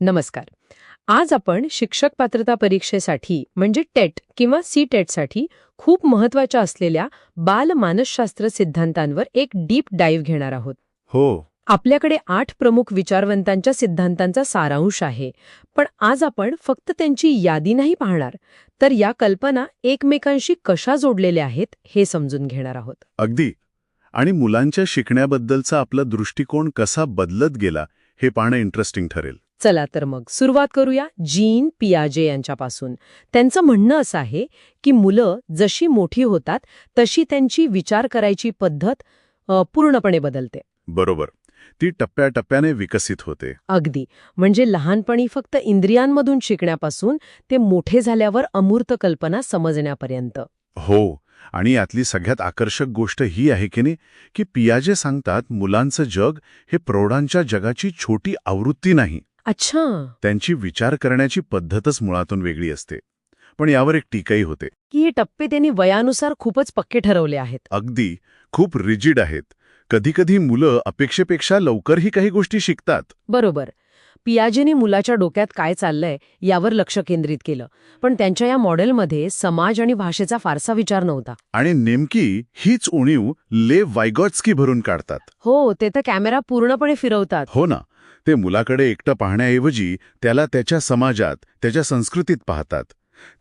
नमस्कार. आज आपण शिक्षक पात्रता परीक्षेसाठी म्हणजे टेट किंवा सी टेटसाठी खूप महत्त्वाच्या असलेल्या बाल मानसशास्त्र सिद्धांतांवर एक डीप डाईव्ह घेणार आहोत. हो. आपल्याकडे आठ प्रमुख विचारवंतांच्या सिद्धांतांचा सारांश आहे पण आज आपण फक्त त्यांची यादी नाही पाहणार तर या कल्पना एकमेकांशी कशा जोडलेल्या आहेत हे समजून घेणार आहोत. अगदी. आणि मुलांच्या शिकण्याबद्दलचा आपला दृष्टिकोन कसा बदलत गेला हे पाहणं इंटरेस्टिंग ठरेल. चला तर मग सुरुवात करूया जीन पियाजे यांच्यापासून. त्यांचं म्हणणं असं आहे की मुलं जशी मोठी होतात तशी त्यांची विचार करायची पद्धत पूर्णपणे बदलते. बरोबर. ती टप्प्याटप्प्याने विकसित होते. अगदी. म्हणजे लहानपणी फक्त इंद्रियांमधून शिकण्यापासून ते मोठे झाल्यावर अमूर्त कल्पना समजण्यापर्यंत. हो. आणि यातली सगळ्यात आकर्षक गोष्ट ही आहे की नाही की पियाजे सांगतात मुलांचं जग हे प्रौढांच्या जगाची छोटी आवृत्ती नाही. अच्छा. त्यांची विचार करण्याची पद्धतच मुळातून वेगळी असते. पण यावर एक टीकाही होते. की हे टप्पे त्यांनी वयानुसार खूपच पक्के ठरवले आहेत. अगदी खूप रिजिड आहेत. कधीकधी मुलं अपेक्षेपेक्षा लवकरही काही गोष्टी शिकतात. बरोबर. पियाजेने मुलाच्या डोक्यात काय चाललंय यावर लक्ष केंद्रित केलं. पण त्यांच्या या मॉडेलमध्ये समाज आणि भाषेचा फारसा विचार नव्हता. आणि नेमकी हीच उणीव ले वायगॉट्स्की भरून काढतात. हो ते तर कॅमेरा पूर्णपणे फिरवतात. हो ना. ते मुलाकडे एकटं पाहण्याऐवजी त्याला त्याच्या समाजात त्याच्या संस्कृतीत पाहतात.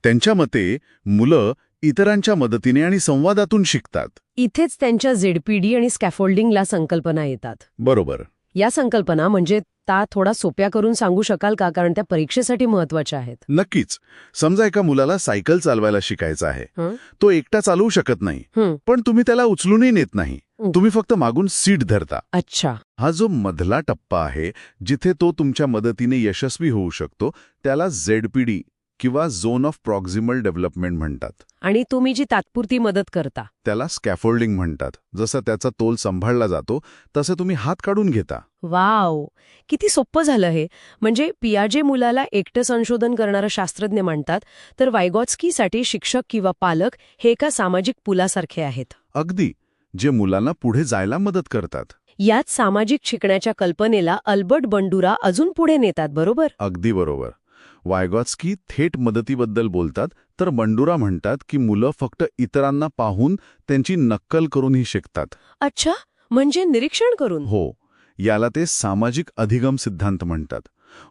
त्यांच्या मते मुलं इतरांच्या मदतीने आणि संवादातून शिकतात. इथेच त्यांच्या झेडपीडी आणि स्कॅफोल्डिंगला संकल्पना येतात. बरोबर. या संकल्पना म्हणजे त्या थोडा सोप्या करून सांगू शकाल का? कारण त्या परीक्षेसाठी महत्त्वाच्या आहेत. नक्कीच. समजा एका मुलाला सायकल चालवायला शिकायचं आहे? तो एकटा चालवू शकत नाही. पण तुम्ही त्याला उचलूनही नेत नाही. तुम्ही फक्त मागून सीट धरता. अच्छा. हा जो मधला टप्पा आहे जिथे तो तुमच्या मदतीने यशस्वी होऊ शकतो त्याला झेडपीडी किंवा झोन ऑफ प्रॉक्झिमल डेव्हलपमेंट म्हणतात. आणि तुम्ही जी तात्पुरती मदत करता. त्याला स्कॅफोल्डिंग म्हणतात. जसं त्याचा तोल सांभाळला जातो तसं तुम्ही हात काढून घेता. वाव! किती सोपं झालं हे. म्हणजे पियाजे मुलाला एकटं संशोधन करणारा शास्त्रज्ञ मांडतात तर वायगॉत्स्कीसाठी शिक्षक किंवा पालक हे एका सामाजिक पुलासारखे आहेत. अगदी! जे मुलांना पुढे जायला मदत करतात. यात सामाजिक शिकण्याच्या कल्पनेला अल्बर्ट बंडुरा अजून पुढे नेतात बरोबर? अगदी बरोबर. वायगॉत्स्की थेट मदतीबद्दल बोलतात तर बंडुरा म्हणतात की मुलं फक्त इतरांना पाहून त्यांची नक्कल करूनही शिकतात. अच्छा म्हणजे निरीक्षण करून? हो याला ते सामाजिक अधिगम सिद्धांत म्हणतात.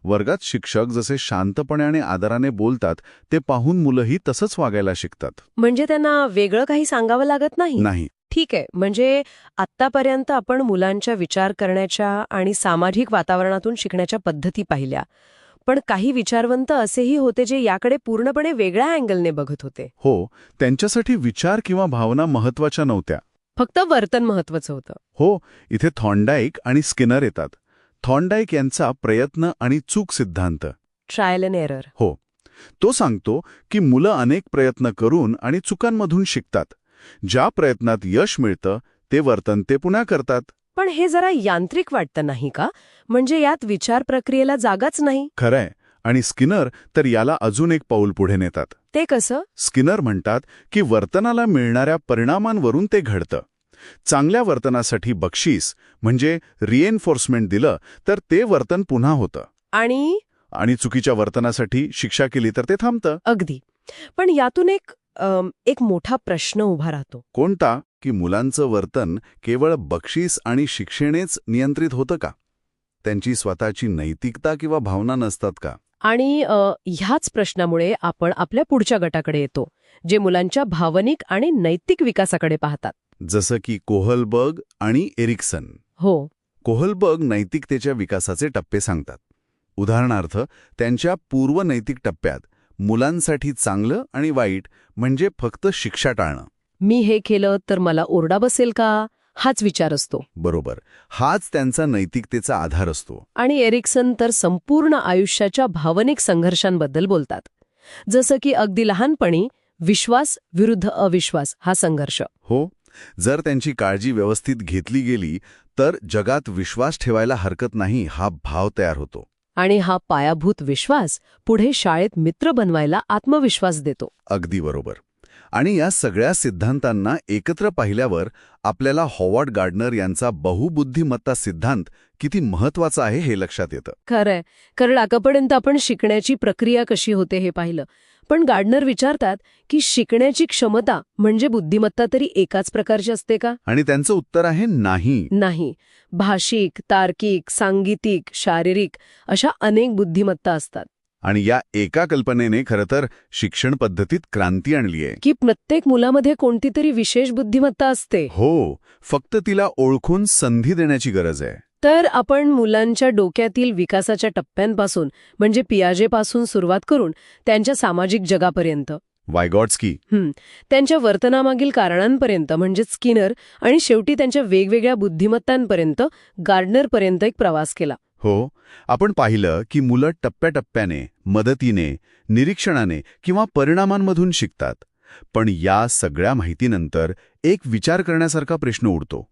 वर्गात शिक्षक जसे शांतपणे आणि आदराने बोलतात ते पाहून मुलंही तसंच वागायला शिकतात. म्हणजे त्यांना वेगळं काही सांगावं लागत नाही? नाही. ठीक आहे म्हणजे आत्तापर्यंत आपण मुलांच्या विचार करण्याच्या आणि सामाजिक वातावरणातून शिकण्याच्या पद्धती पाहिल्या. पण काही विचारवंत असेही होते जे याकडे पूर्णपणे वेगळ्या अँगलने बघत होते. हो त्यांच्यासाठी विचार किंवा भावना महत्त्वाच्या नव्हत्या. फक्त वर्तन महत्वाचं होतं. हो इथे थॉन्डाईक आणि स्किनर येतात. थॉन्डाईक यांचा प्रयत्न आणि चूक सिद्धांत. ट्रायल अँड एरर हो. तो सांगतो की मुलं अनेक प्रयत्न करून आणि चुकांमधून शिकतात. ज्या प्रयत्नात यश मिळतं ते वर्तन ते पुन्हा करतात. पण हे जरा यांत्रिक वाटतं नाही का? म्हणजे यात विचार प्रक्रियेला जागाच नाही. खरंय. आणि स्किनर तर याला अजून एक पाऊल पुढे नेतात. ते कसं? स्किनर म्हणतात की वर्तनाला मिळणाऱ्या परिणामांवरून ते घडतं. चांगल्या वर्तनासाठी बक्षीस म्हणजे रिएन्फोर्समेंट दिलं तर ते वर्तन पुन्हा होतं. आणि? आणि चुकीच्या वर्तनासाठी शिक्षा केली तर ते थांबतं. अगदी. पण यातून एक अम, एक मोठा प्रश्न उभा राहतो. कोणता? की मुलांचं वर्तन केवळ बक्षीस आणि शिक्षेनेच नियंत्रित होतं का? त्यांची स्वतःची नैतिकता किंवा भावना नसतात का? आणि ह्याच प्रश्नामुळे आपण आपल्या पुढच्या गटाकडे येतो जे मुलांच्या भावनिक आणि नैतिक विकासाकडे पाहतात. जसं की कोहलबर्ग आणि एरिक्सन. हो. कोहलबर्ग नैतिकतेच्या विकासाचे टप्पे सांगतात. उदाहरणार्थ त्यांच्या पूर्व नैतिक टप्प्यात मुलांसाठी चांगलं आणि वाईट म्हणजे फक्त शिक्षा टाळणं. मी हे केलं तर मला ओरडा बसेल का? हाच विचार असतो. बरोबर. हाच त्यांचा नैतिकतेचा आधार असतो. आणि एरिक्सन तर संपूर्ण आयुष्याच्या भावनिक संघर्षांबद्दल बोलतात. जसं की अगदी लहानपणी विश्वास विरुद्ध अविश्वास हा संघर्ष. हो. जर त्यांची काळजी व्यवस्थित घेतली गेली तर जगात विश्वास ठेवायला हरकत नाही हा भाव तयार होतो. आणि हा पायाभूत विश्वास पुढे शाळेत मित्र बनवायला आत्मविश्वास देतो. अगदी बरोबर. आणि या सगळ्या सिद्धांतांना एकत्र पाहिल्यावर आपल्याला हॉवर्ड गार्डनर यांचा बहुबुद्धिमत्ता सिद्धांत किती महत्त्वाचा आहे हे लक्षात येतं. खरंय. कारण आतापर्यंत आपण शिकण्याची प्रक्रिया कशी होते हे पाहिलं. पण गार्डनर विचारतात की शिकण्याची क्षमता म्हणजे बुद्धिमत्ता तरी एकाच प्रकारची असते का? आणि त्यांचं उत्तर आहे नाही. नाही. भाषिक तार्किक सांगीतिक शारीरिक अशा अनेक बुद्धिमत्ता असतात. आणि या एका कल्पनेने खरं तर शिक्षण पद्धतीत क्रांती आणली आहे. की प्रत्येक मुलामध्ये कोणती तरी विशेष बुद्धिमत्ता असते. हो फक्त तिला ओळखून संधी देण्याची गरज आहे. तर आपण मुलांच्या डोक्यातील विकासाच्या टप्प्यांपासून म्हणजे पियाजेपासून सुरुवात करून त्यांच्या सामाजिक जगापर्यंत. वायगॉट्सकी त्यांच्या वर्तनामागील कारणांपर्यंत म्हणजे स्किनर आणि शेवटी त्यांच्या वेगवेगळ्या बुद्धिमत्तांपर्यंत गार्डनरपर्यंत एक प्रवास केला. हो आपण पाहिलं की मुलं टप्प्याटप्प्याने मदतीने निरीक्षणाने किंवा परिणामांमधून शिकतात. पण या सगळ्या माहितीनंतर एक विचार करण्यासारखा प्रश्न उडतो.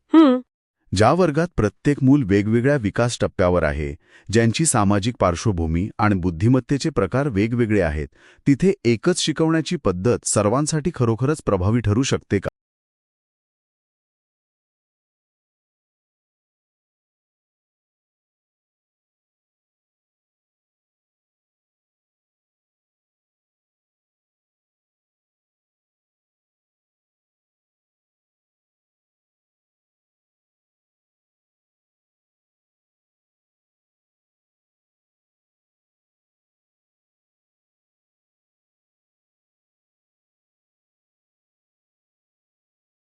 ज्या वर्गात प्रत्येक मूल वेगवेगळ्या विकास टप्प्यावर आहे ज्यांची सामाजिक पार्श्वभूमी आणि बुद्धिमत्तेचे प्रकार वेगवेगळे आहेत तिथे एकच शिकवण्याची पद्धत सर्वांसाठी खरोखरच प्रभावी ठरू शकते का?